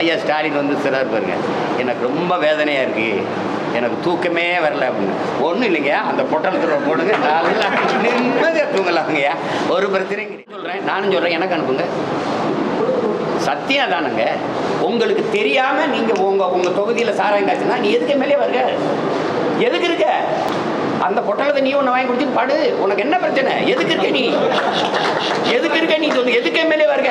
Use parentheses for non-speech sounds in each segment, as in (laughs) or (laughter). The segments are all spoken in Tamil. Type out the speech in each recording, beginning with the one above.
ஐயா ஸ்டாலின் வந்து சிறார் பாருங்க. எனக்கு ரொம்ப வேதனையாக இருக்குது எனக்கு தூக்கமே வரல அப்படின்னு. ஒன்றும் இல்லைங்க. அந்த பொட்டலத்தில் போடுங்க. நல்லா நிம்மதியாக தூங்கலாங்கய்யா ஒரு பிரச்சனை சொல்கிறேன் நானும் சொல்கிறேன் எனக்கு அனுப்புங்க. சத்தியம் தானுங்க உங்களுக்கு தெரியாமல் நீங்கள் உங்கள் உங்கள் தொகுதியில் சாராயம் நீ எதுக்கு மேலே வருக எதுக்கு இருக்க? அந்த பொட்டலத்தை நீ ஒன்று வாங்கி கொடுத்து படு. உனக்கு என்ன பிரச்சனை? எதுக்கு இருக்க நீ? எதுக்கு இருக்க நீ? சொல்லு எதுக்கு மேலே வருக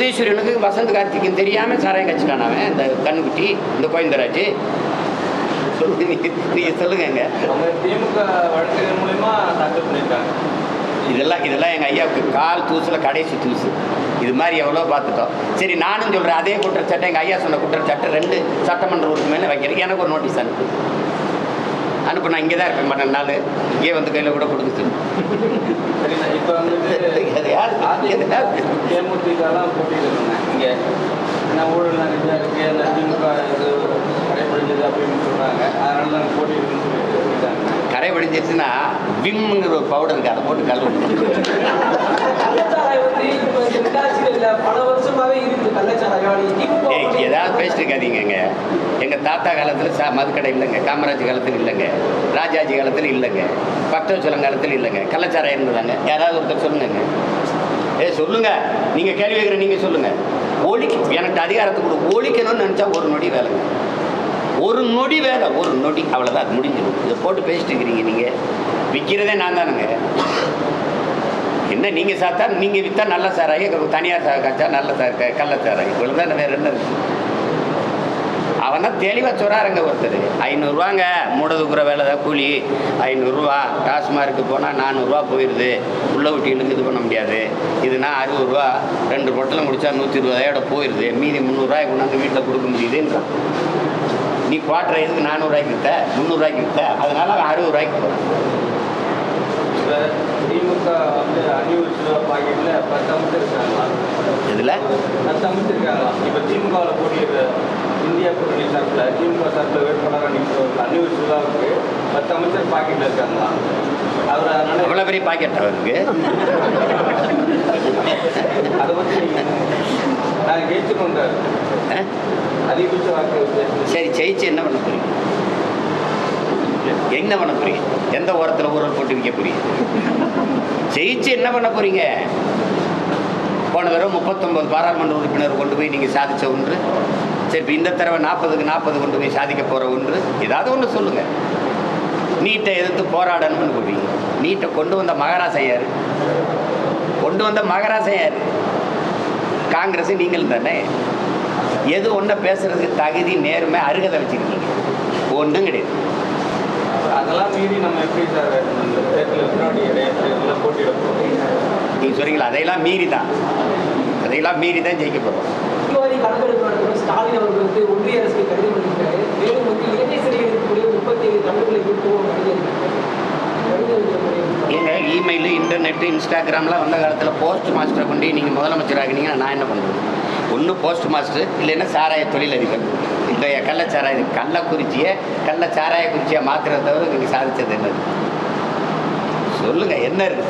உதயசூரியனுக்கு வசந்த் கார்த்திக்கும் தெரியாமல் சாராயம் கட்சிட்டான் அவன் இந்த கண்ணுக்குட்டி இந்த கோயந்தராஜ் சொல்லுங்க நீங்க- நீங்க சொல்லுங்கங்க. திமுக வழக்கறிஞர் மூலயமா தாக்கல் பண்ணியிருக்காங்க. இதெல்லாம் இதெல்லாம் எங்கள் ஐயாவுக்கு கால் தூசில் கடைசி தூசு. இது மாதிரி எவ்வளோ பார்த்துட்டோம். சரி நானும் சொல்கிறேன் அதே குற்றச்சாட்டை எங்கள் ஐயா சொன்ன குற்றச்சாட்டு ரெண்டு சட்டமன்ற உறுப்பினர் வைக்கிறேன் எனக்கு ஒரு நோட்டீஸ் அனுப்பு. அனுப்பு நான் இங்கே தான் இருப்பேன். மற்ற நாள் இங்கே வந்து கையில் கூட கொடுக்க சொல்லு சரிண்ணா இப்போ அது யார்? தேமுதிகலாம் போட்டியிடுறாங்க. இங்கே என்ன ஊழல் நிறையா இருக்கு அந்த திமுக இது கடைபிடிச்சது அப்படின்னு சொல்கிறாங்க அதனால தான் போட்டியிடுன்னு சொல்லிட்டு கரை வடிஞ்சிருச்சுன்னா விம்ங்கிற ஒரு பவுடர் இருக்கு அதை போட்டு கழுவு வந்து பல ஏதாவது பேசிட்டு இருக்காதீங்க எங்கள் தாத்தா காலத்தில் சா மதுக்கடை இல்லைங்க காமராஜ் காலத்தில் இல்லைங்க ராஜாஜி காலத்தில் இல்லைங்க பக்தவச்சலம் காலத்தில் இல்லைங்க கள்ளச்சாரம் இருந்ததாங்க. யாராவது ஒருத்தர் சொல்லுங்க ஏ சொல்லுங்க. நீங்கள் கேள்வி கேட்குற நீங்கள் சொல்லுங்க. ஒழிக்க எனக்கு அதிகாரத்தை கொடு. ஒழிக்கணும்னு நினச்சா ஒரு நொடி வேலைங்க. ஒரு நொடி வேலை ஒரு நொடி. அவ்வளோதான் அது முடிஞ்சிடும். இதை போட்டு பேசிட்டு இருக்கிறீங்க நீங்கள் விற்கிறதே நான் தானுங்க. என்ன நீங்கள் சாத்தா நீங்கள் விற்றா நல்ல சாராயி தனியார் சார் காய்ச்சா நல்ல சார் கள்ள சாராயி. இவ்வளோ தான் வேறு என்ன இருக்கு அவன் தான் தெளிவாக சொல்கிறாருங்க ஒருத்தர். ஐநூறுரூவாங்க மூடதுக்குற வேலை தான் கூலி. ஐநூறுரூவா டாஸ்மார்க்கு போனால் நானூறுரூவா போயிடுது உள்ள விட்டிகளுக்கு இது பண்ண முடியாது. இதுனா அறுபது ரூபா ரெண்டு பொட்டலம் முடிச்சா நூற்றி இருபதாயோட போயிடுது மீதி முந்நூறுரூவாய்க்கு கொண்டாந்து வீட்டில் கொடுக்க முடியுதுன்றான். நீ குவாட்டர் எதுக்கு நானூறுரூவாய்க்கு விற்ற முந்நூறுரூவாய்க்கு விற்ற அதனால அவன் அறுபது ரூபாய்க்கு போகிறான் இப்போ திமுக வந்து அணிவகுச்சு பாக்கெட்டில் பத்து அமைச்சர் இருக்காங்களா? இதில் பத்து அமைச்சர் இருக்காங்களா? இப்போ திமுகவில் போட்டியிடுற இந்தியா கூட்டணி சார்பில் திமுக சார்பில் வேட்பாளராக நிற்கிறவங்க அணிவகுச்சு விழாவுக்கு பத்து அமைச்சர் பாக்கெட்டில் இருக்காங்களா? அவர் அதனால பெரிய பாக்கெட் அவருக்கு? அதை பற்றி சரி ஜெயிச்சு என்ன பண்ண போறீங்க? என்ன பண்ண போறீங்க? எந்த ஓரத்தில் ஊரல் போட்டு விற்க போறீங்க? ஜெயிச்சு என்ன பண்ண போறீங்க? போன தடவை முப்பத்தொன்பது பாராளுமன்ற உறுப்பினர் கொண்டு போய் நீங்கள் சாதிச்ச ஒன்று. சரி இப்போ இந்த தடவை நாற்பதுக்கு நாற்பது கொண்டு போய் சாதிக்க போகிற ஒன்று. ஏதாவது ஒன்று சொல்லுங்கள் நீட்டை எதிர்த்து போராடணும்னு போவீங்க நீட்டை கொண்டு வந்த மகாராசன் யார்? கொண்டு வந்த மகாராசன் யார்? காங்கிரஸ் நீங்களும் தானே? எது ஒன்றை பேசுறதுக்கு தகுதி நேர்மை அருகதை வச்சுருக்கீங்க? ஒன்றும் கிடையாது. அதெல்லாம் மீறி நம்ம எப்படி சார் நீங்கள் சொல்றீங்களா? அதையெல்லாம் மீறி தான் அதையெல்லாம் மீறி தான் ஜெயிக்க போகிறோம் ஸ்டாலின் அவர்கள் வந்து ஒன்றிய அரசுக்கு கடிதம் எழுதியிருக்காரு மேலும் வந்து இலங்கை சிறையில் இருக்கக்கூடிய முப்பத்தி ஏழு தமிழர்களை விருப்பம் கடிதம் கடிதம் எழுதக்கூடிய இல்லைங்க இமெயில் இன்டர்நெட்டு இன்ஸ்டாகிராம்லாம் வந்த காலத்தில் போஸ்ட் மாஸ்டரை கொண்டு நீங்கள் முதலமைச்சர் ஆகினீங்கன்னா நான் என்ன பண்ணுறது ஒன்று போஸ்ட் மாஸ்டர் இல்லைன்னா சாராய தொழிலதிபர். இந்த கள்ளச்சாராய கள்ளக்குறிச்சியை கள்ள சாராய குறிச்சியை மாற்றுறத தவிர நீங்கள் சாதித்தது என்னது? சொல்லுங்கள் என்ன இருக்கு?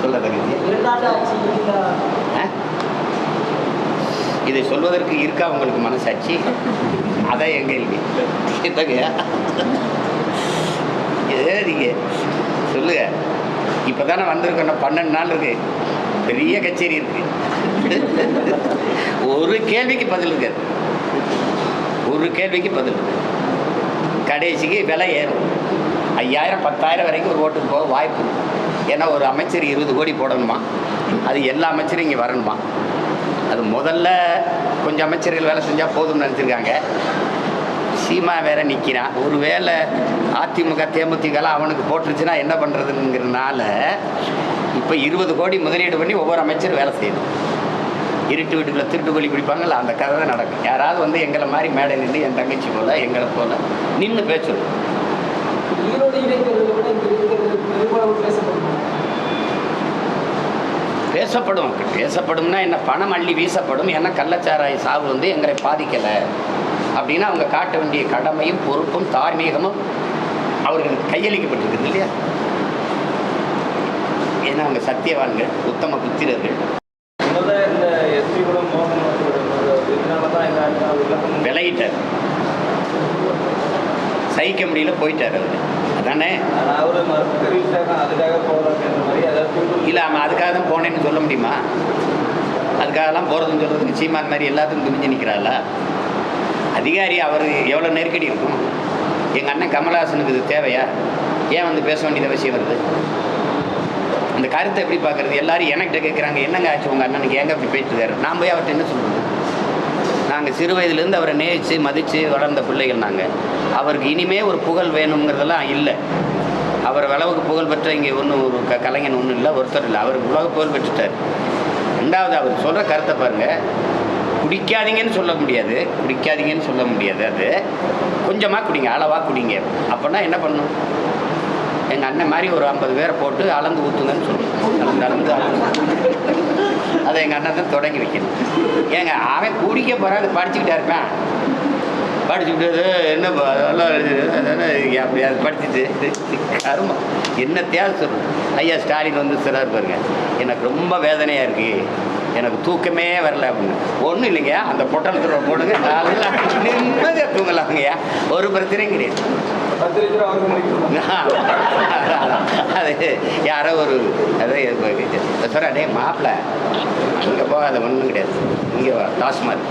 சொல்ல ஆ? இதை சொல்வதற்கு இருக்கா உங்களுக்கு மனசாட்சி? அதான் எங்க கேள்வி என்னங்க சொல்லுங்க. இப்போ தானே வந்திருக்கோம் பன்னெண்டு நாள் இருக்கு. பெரிய கச்சேரி இருக்குது ஒரு கேள்விக்கு பதில் இருக்காது ஒரு கேள்விக்கு பதில் கடைசிக்கு விலை ஏறும். ஐயாயிரம் பத்தாயிரம் வரைக்கும் ஒரு ஓட்டுக்கு போக வாய்ப்பு ஏன்னா ஒரு அமைச்சர் இருபது கோடி போடணுமா? அது எல்லா அமைச்சரும் இங்கே வரணுமா? அது முதல்ல கொஞ்சம் அமைச்சர்கள் வேலை செஞ்சால் போதும்னு நினச்சிருக்காங்க. சீமா வேற நிற்கிறான் ஒரு வேளை அதிமுக தேமுதிகலாம் அவனுக்கு போட்டுருச்சுன்னா என்ன பண்ணுறதுங்கிறதுனால இப்போ இருபது கோடி முதலீடு பண்ணி ஒவ்வொரு அமைச்சரும் வேலை செய்யணும். இருட்டு வீட்டுக்குள்ள திருட்டு கோழி பிடிப்பாங்கல்ல அந்த கதை தான் நடக்கும். யாராவது வந்து எங்களை மாதிரி மேடை நின்று என் தங்கச்சி போல எங்களை போல நின்று பேசணும் பேசப்படும். பேசப்படும்னா என்ன? பணம் அள்ளி வீசப்படும். ஏன்னா கள்ளச்சாராய சாவு வந்து எங்களை பாதிக்கலை. அப்படின்னா அவங்க காட்ட வேண்டிய கடமையும் பொறுப்பும் தார்மீகமும் அவர்களுக்கு கையளிக்கப்பட்டிருக்குது இல்லையா? ஏன்னா அவங்க சத்தியவான்கள் உத்தம புத்திரர்கள் முத இந்த எஸ்பி கூட மோகன் இதனால தான் இந்த விளக்கம் விலகிட்டார் சகிக்க முடியல போயிட்டார் அவர். அதானே? அவரு அதுக்காக மாதிரி அதாவது இல்லை அவன் அதுக்காக தான் போனேன்னு சொல்ல முடியுமா? அதுக்காகலாம் போகிறதுன்னு சொல்கிறதுக்கு சீமான் மாதிரி எல்லாத்துக்கும் துணிஞ்சு நிற்கிறாள் அதிகாரி அவர் எவ்வளோ நெருக்கடி இருக்கும்? எங்கள் அண்ணன் கமல்ஹாசனுக்கு இது தேவையா? ஏன் வந்து பேச வேண்டியது அவசியம் வருது? அந்த கருத்தை எப்படி பார்க்குறது? எல்லாரும் என்கிட்ட கேட்குறாங்க என்னங்க ஆச்சு உங்கள் அண்ணனுக்கு? ஏங்க இப்படி போயிட்டுருக்காரு நான் போய் அவர்கிட்ட என்ன சொல்கிறது நாங்கள் சிறு வயதுலேருந்து அவரை நேசித்து மதித்து வளர்ந்த பிள்ளைகள் நாங்கள் அவருக்கு இனிமே ஒரு புகழ் வேணுங்கிறதெல்லாம் இல்லை. அவர் அளவுக்கு புகழ் பெற்ற இங்கே ஒன்றும் ஒரு க கலைஞன் ஒன்றும் இல்லை ஒருத்தர் இல்லை. அவர் உலக புகழ் பெற்றுட்டார். ரெண்டாவது அவர் சொல்கிற கருத்தை பாருங்கள் குடிக்காதீங்கன்னு சொல்ல முடியாது. குடிக்காதீங்கன்னு சொல்ல முடியாது அது. கொஞ்சமாக குடிங்க அளவாக குடிங்க. அப்போனா என்ன பண்ணும்? எங்கள் அண்ணன் மாதிரி ஒரு ஐம்பது பேரை போட்டு அளந்து ஊற்றுங்கன்னு சொல்லணும் அளந்து அளந்து அளந்து. அதை எங்கள் அண்ணன் தான் தொடங்கி வைக்கணும். ஏங்க அவன் குடிக்க போகிறான் படிச்சுக்கிட்டா இருப்பேன் படிச்சுக்கிட்டு என்ன அதெல்லாம் அப்படி அது படிச்சுட்டு (laughs) கருமம். தேவை சொல்லணும். ஐயா ஸ்டாலின் வந்து சிலர் பாருங்க எனக்கு ரொம்ப வேதனையாக இருக்குது எனக்கு தூக்கமே வரல அப்படின்னு. ஒன்றும் இல்லைங்க அந்த பொட்டலத்தில் போடுங்க நல்லா (laughs) நிம்மதியாக தூங்கலாங்கய்யா. ஒரு பிரச்சனையும் கிடையாது. பத்து ரூபா (laughs) அது யாரோ ஒரு அதை சொல்கிறா டே மாப்பிள்ள இங்கே அது ஒன்றும் கிடையாது. இங்கே வா டாஸ்மாக்.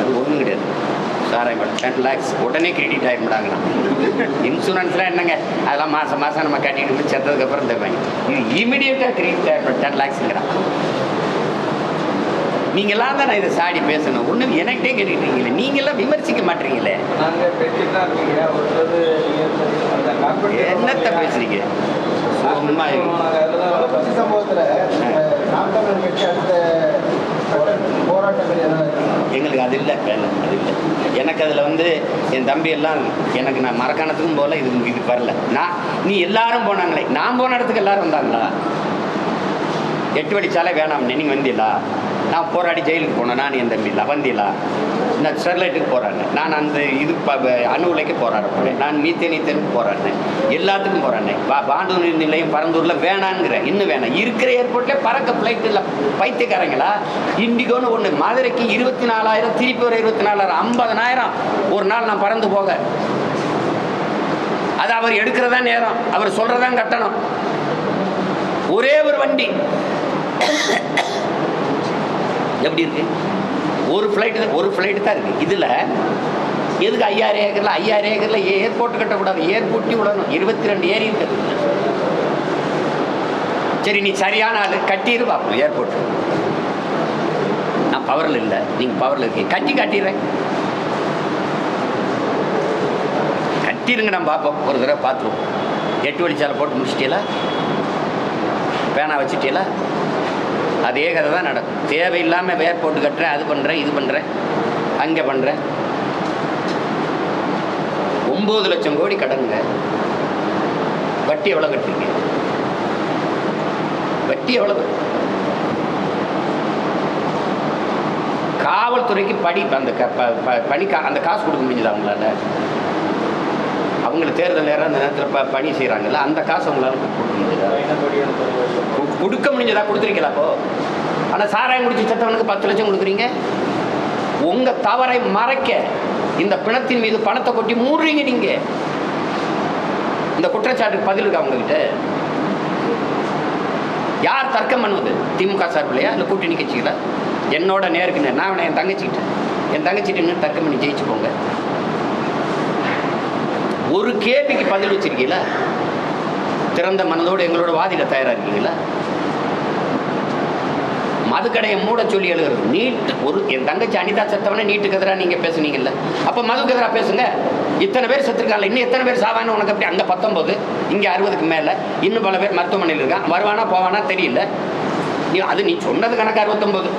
அது ஒன்றும் கிடையாது. சாராயம் டென் லேக்ஸ் உடனே கிரெடிட் ஆகிட்டாங்கண்ணா இன்சூரன்ஸ்லாம் என்னங்க? அதெல்லாம் மாதம் மாதம் நம்ம கட்டிட்டு செத்ததுக்கப்புறம் தருவாங்க. இது இமீடியட்டாக கிரெடிட் ஆகிடும் டென் லேக்ஸுங்கிறான் நீங்களாம் தான் நான் இதை சாடி பேசணும். ஒன்றும் எனக்கிட்டே கேட்டுக்கிட்டீங்களே நீங்களாம் விமர்சிக்க மாட்டீங்களே நாங்கள் நீங்கள் என்னத்தை பேசுறீங்க? எங்களுக்கு அது இல்லை வேலை அது இல்லை. எனக்கு அதில் வந்து என் தம்பி எல்லாம் எனக்கு நான் மரக்காணத்துக்கும் போகல இது இது வரல. நான் நீ எல்லாரும் போனாங்களே. நான் போன இடத்துக்கு எல்லாரும் வந்தாங்களா? எட்டு வழிச்சாலை வேணாம் நீங்கள் வந்தீங்களா? நான் போராடி ஜெயிலுக்கு போனேன். நான் என் தம்பி லவந்திலா. நான் ஸ்டெர்லைட்டுக்கு போராடினேன். நான் அந்த இது அணு உலைக்கு போராட போனேன். நான் மீத்தேன் ஈத்தேனுக்கு போராடினேன். எல்லாத்துக்கும் போராடினேன். வா பாண்டு நிலையம் பரந்தூரில் வேணாங்கிறேன் இன்னும் வேணாம். இருக்கிற ஏர்போர்ட்லேயே பறக்க ஃப்ளைட் இல்லை பைத்தியக்காரங்களா? இண்டிகோன்னு ஒன்று மதுரைக்கு இருபத்தி நாலாயிரம் திருப்பி ஒரு இருபத்தி நாலாயிரம் ஐம்பதனாயிரம். ஒரு நாள் நான் பறந்து போக. அது அவர் எடுக்கிறதா நேரம். அவர் சொல்கிறதான் கட்டணம். ஒரே ஒரு வண்டி. எப்படி இருக்கு? ஒரு ஃப்ளைட்டு ஒரு ஃப்ளைட்டு தான் இருக்குது இதில் எதுக்கு ஐயாயிரம் ஏக்கரில்? ஐயாயிரம் ஏக்கரில் ஏர்போர்ட் கட்டக்கூடாது. ஏர்போர்ட்டி விடணும் இருபத்தி ரெண்டு ஏரி இருக்குது சரி நீ சரியான ஆள். கட்டிடு பார்ப்போம் ஏர்போர்ட் நான் பவரில் இல்லை. நீங்கள் பவரில் இருக்கீங்க. கட்டி காட்டிடுறேன். கட்டிருங்க நம்ம பார்ப்போம் ஒரு தடவை பார்த்துருவோம் எட்டு வழிச்சாலை போட்டு முடிச்சிட்டீங்களா பேனா வச்சுட்டீங்களா அதே கதை தான் நடக்கும் தேவையில்லாமல் வேர் போட்டு கட்டுறேன் அது பண்ணுறேன் இது பண்ணுறேன் அங்கே பண்ணுறேன் ஒம்பது லட்சம் கோடி கடனுங்க வட்டி எவ்வளோ கட்டுறீங்க வட்டி எவ்வளவு? காவல்துறைக்கு படி அந்த க ப- ப- பணி கா அந்த காசு கொடுக்க முடிஞ்சதா அவங்களால அவங்களுக்கு தேர்தல் நேரம் அந்த நேரத்தில் ப பணி செய்கிறாங்கல்ல அந்த காசு அவங்களால கொடுக்க முடிஞ்சதா? கு- கொடுக்க முடிஞ்சதா கொடுத்துருக்கீங்களா அப்போ? ஆனால் சாராயம் குடிச்சு செத்தவனுக்கு பத்து லட்சம் கொடுக்குறீங்க? உங்கள் தவறை மறைக்க இந்த பிணத்தின் மீது பணத்தை கொட்டி மூடுறீங்க நீங்கள் இந்த குற்றச்சாட்டுக்கு பதில் இருக்கா உங்ககிட்ட? யார் தர்க்கம் பண்ணுவது? திமுக சார்பிலையா இல்லை கூட்டணி கட்சிகளா? என்னோட நேருக்கு நேர் நான் என் தங்கச்சிக்கிட்ட என் தங்கச்சிட்டு தர்க்கம் பண்ணி ஜெயிச்சு போங்க ஒரு கேள்விக்கு பதில் வச்சிருக்கீங்களா? திறந்த மனதோடு எங்களோட வாதிட தயாராக இருக்கீங்களா மதுக்கடையை மூட சொல்லி எழுதுறது. நீட்டு ஒரு என் தங்கச்சி அனிதா செத்தவனே நீட்டுக்கு எதிராக நீங்கள் பேசுனீங்கல்ல. அப்போ மதுக்கு எதிராக பேசுங்க. இத்தனை பேர் செத்துருக்காங்க இன்னும் எத்தனை பேர் சாவான்னு உனக்கு அப்படி அங்கே பத்தொம்போது இங்கே அறுபதுக்கு மேலே. இன்னும் பல பேர் மருத்துவமனையில் இருக்கான் வருவானா போவானா தெரியல. நீ அது நீ சொன்னது கணக்கு அறுபத்தொம்போது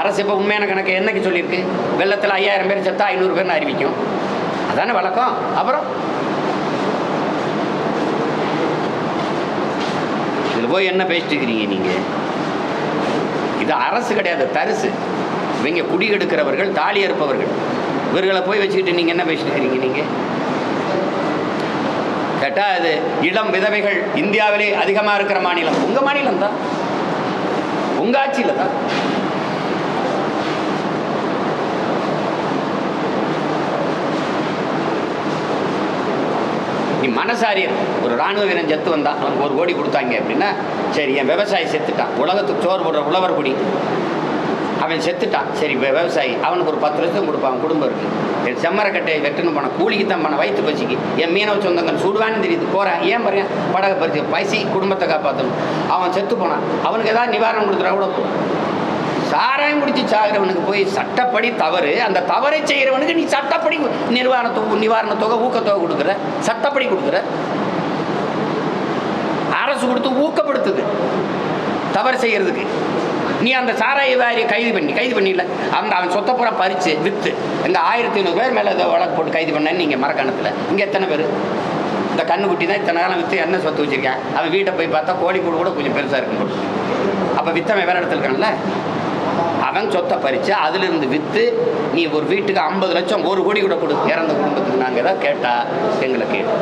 அரசு இப்போ உண்மையான கணக்கு என்னைக்கு சொல்லியிருக்கு? வெள்ளத்தில் ஐயாயிரம் பேர் செத்தா ஐநூறு பேர்னு அறிவிக்கும். அதானே வழக்கம்? அப்புறம்? இதில் போய் என்ன பேசிட்டு இருக்கிறீங்க நீங்கள் இது அரசு கிடையாது தரிசு. இவங்க குடி எடுக்கிறவர்கள் தாலி அறுப்பவர்கள். இவர்களை போய் வச்சுக்கிட்டு நீங்கள் என்ன பேசிட்டு இருக்கிறீங்க நீங்கள் கேட்டால் அது இளம் விதவைகள் இந்தியாவிலே அதிகமாக இருக்கிற மாநிலம். உங்கள் மாநிலம் தான் உங்கள் ஆட்சியில் தான் நீ மனசாரியர் ஒரு ராணுவ வீரன் செத்து வந்தான். அவனுக்கு ஒரு கோடி கொடுத்தாங்க அப்படின்னா சரி என் விவசாயி செத்துட்டான். உலகத்துக்கு சோறு போடுற உழவர் குடி. அவன் செத்துட்டான். சரி இப்போ விவசாயி அவனுக்கு ஒரு பத்து லட்சம் கொடுப்பான் குடும்பம் இருக்குது என் செம்மரக்கட்டையை வெட்டுன்னு போனான் கூலிக்கு தான் பண்ண வயிற்று பசிக்கு. என் மீனவ சொந்தங்கள் சுடுவான்னு தெரியுது. போகிறேன் ஏன் பாருங்க படகை பறிச்சு பசி குடும்பத்தை காப்பாற்றணும் அவன் செத்து போனான். அவனுக்கு ஏதாவது நிவாரணம் கொடுத்துட்டா கூட போதும். சாராயம் குடிச்சு சாகிறவனுக்கு போய் சட்டப்படி தவறு அந்த தவறை செய்கிறவனுக்கு நீ சட்டப்படி நிர்வாண தொகை நிவாரண தொகை ஊக்கத்தொகை கொடுக்குற. சட்டப்படி கொடுக்குற. அரசு கொடுத்து ஊக்கப்படுத்துது. தவறு செய்கிறதுக்கு நீ அந்த சாராய வாரியை கைது பண்ணி கைது பண்ணிடல அந்த அவன் சொத்தை பூரா பறித்து விற்று இந்த ஆயிரத்தி ஐநூறு பேர் மேலே இதை வழக்கு போட்டு கைது பண்ணேன்னு நீங்கள் மரக்கணத்தில் இங்கே எத்தனை பேர்? இந்த கண்ணுக்குட்டி தான் இத்தனை காலம் விற்று என்ன சொத்து வச்சிருக்கேன். அவன் வீட்டை போய் பார்த்தா கோழி கூட கொஞ்சம் பெருசாக இருக்கும் அப்போ வித்தவன் வேறு இடத்துல இருக்கான்ல? அவன் சொத்தை பறித்து அதிலிருந்து விற்று நீ ஒரு வீட்டுக்கு ஐம்பது லட்சம் ஒரு கோடி கூட கொடு இறந்த குடும்பத்துக்கு நாங்கள் ஏதாவது கேட்டால் எங்களை கேட்டு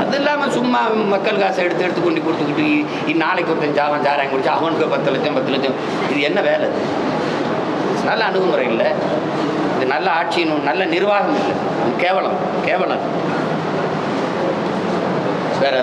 அது இல்லாமல் சும்மா மக்கள் காசை எடுத்து எடுத்து கொண்டு கொடுத்துக்கிட்டு இ- நாளைக்கு ஒருத்தன் ஜாவன் ஜாராயம் குடிச்சு அவனுக்கு பத்து லட்சம் பத்து லட்சம். இது என்ன வேலை இது நல்ல அணுகுமுறை இல்லை. இது நல்ல ஆட்சியின் நல்ல நிர்வாகம் இல்லை. கேவலம் கேவலம். வேற